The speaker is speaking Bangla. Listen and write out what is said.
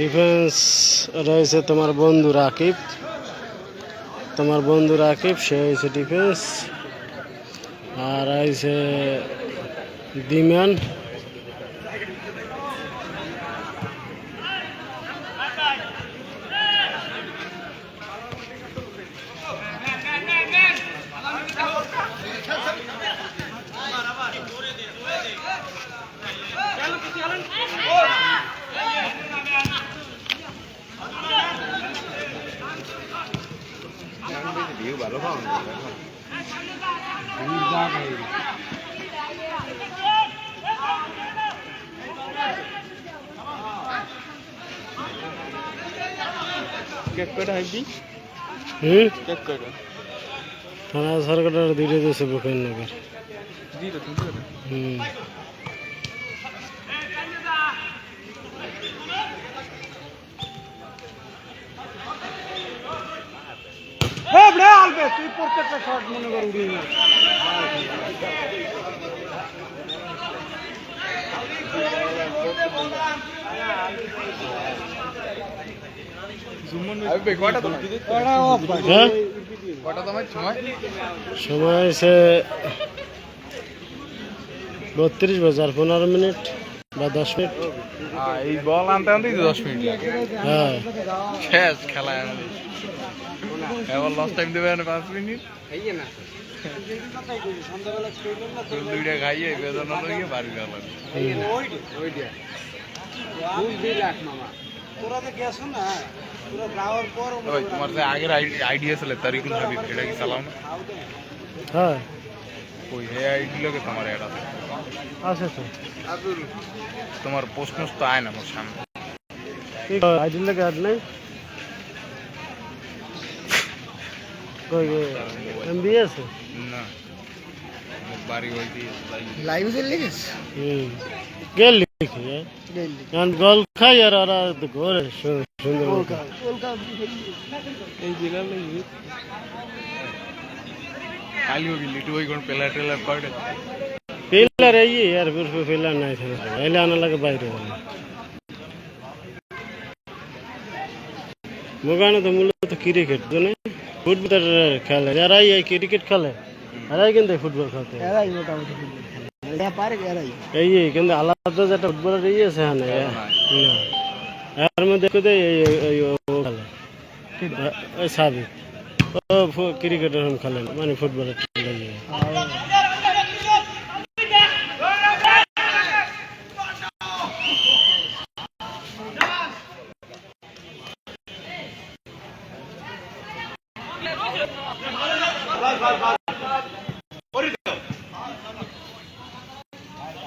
ডিফেন্স রয়েছে তোমার বন্ধু রাকিব। তোমার বন্ধু রাকিব সে হয়েছে ডিফেন্স আর হয়েছে দিম্যান। ভিউ ভালো পাও কেক কটা হাইবি হুম কেক কটা থানা সরকারের দুইটা দিয়েছে বুকের নগর। হুম। হ্যাঁ তুই প্রত্যেকটা শট মনে কর উড়িয়ে তোমার? সময় হয়েছে বত্রিশ বাজার পনেরো মিনিট। বা দশ মিনিট? এই বল আনতে আনতেই তো দশ মিনিট হ্যাঁ। শেষ খেলা এবার লস টাইম দেবে না পাঁচ মিনিট। দুইটা খাইয়ে বেদনা লইয়ে বাড়ি গেলাম না তোমার আগের আইডিয়া ছিল তারিকুল হাবিব এটা কি চালাও না হ্যাঁ। ওই হে আইডি লোকে তোমার এটা আছে। তো। তোমার প্রশ্ন তো আয় না আমার সামনে। আইডি লাগে আর নাই। কই এমবি আছে? না। বাড়ি দিয়ে লাইভ চলে গেছে হুম। গেল লিখি এখন গোল খাই আর ওরা ঘরে সুন্দর। এই জেলা কালি হোক লিটু ওই কোন পেলার টেলার করে পিলার এই আর পুরো পিলার নাই থাকে এলে আনা লাগে বাইরে গেল মোগানো তো মূলত ক্রিকেট জানে ফুটবল খেলে যারাই এই ক্রিকেট খেলে এরাই কিন্তু ফুটবল খেলতে এরাই মোটামুটি ফুটবল খেলে। এরা পারে এরাই এই এই কিন্তু আলাদা যেটা ফুটবলের এই আছে হ্যাঁ না না এর মধ্যে কোথায় এই এই- এই ও খেলে ওই সাবিক ও ক্রিকেটের খেলে না, মানে ফুটবলের খেলে ইয়ে।